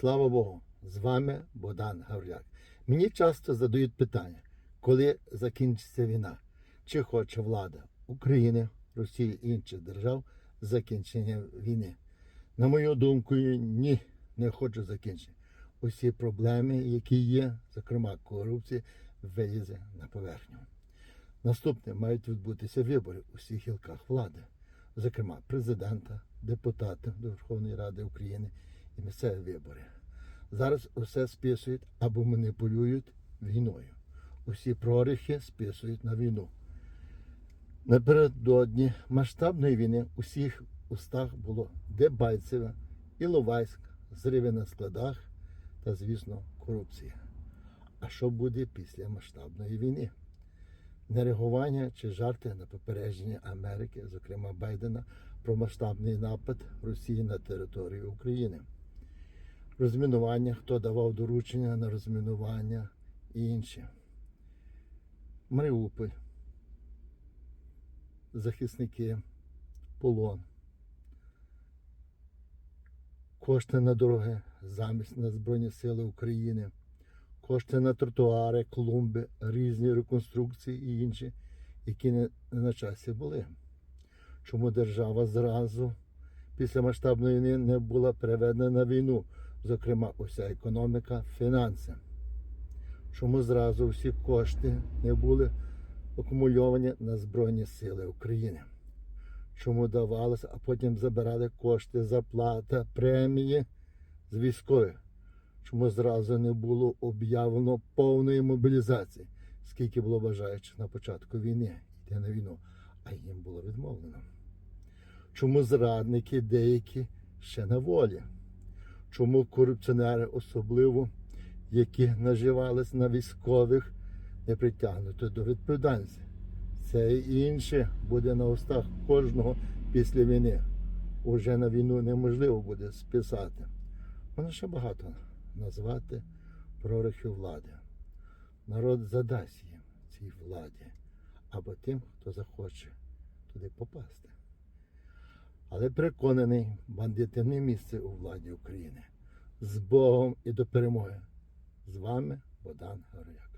Слава Богу, з вами Богдан Гавряк. Мені часто задають питання, коли закінчиться війна, чи хоче влада України, Росії і інших держав закінчення війни. На мою думку, ні, не хочу закінчення. Усі проблеми, які є, зокрема корупція, вилізе на поверхню. Наступне мають відбутися вибори у всіх гілках влади, зокрема президента, депутатів до Верховної Ради України і місцеві вибори. Зараз усе списують або маніпулюють війною. Усі прорихи списують на війну. Напередодні масштабної війни у всіх устах було Дебальцеве, Іловайськ, зриви на складах та, звісно, корупція. А що буде після масштабної війни? Нереагування чи жарти на попередження Америки, зокрема Байдена, про масштабний напад Росії на територію України. Розмінування, хто давав доручення на розмінування і інші. Маріуполь, захисники, полон, кошти на дороги, замість на Збройні Сили України, кошти на тротуари, клумби, різні реконструкції і інші, які не на часі були. Чому держава зразу після масштабної війни не була переведена на війну, зокрема, уся економіка, фінанси? Чому зразу всі кошти не були акумульовані на Збройні Сили України? Чому давалося, а потім забирали кошти, заплата, премії з військових? Чому зразу не було об'явлено повної мобілізації, скільки було бажаючих на початку війни йти на війну, а їм було відмовлено? Чому зрадники деякі ще на волі? Чому корупціонери, особливо які наживались на військових, не притягнуто до відповідальності? Це і інше буде на устах кожного після війни. Уже на війну неможливо буде списати. Воно ще багато назвати прорахів влади. Народ задасть їм цій владі або тим, хто захоче туди попасти. Але переконаний, бандити не місце у владі України. З Богом і до перемоги. З вами Богдан Горояк.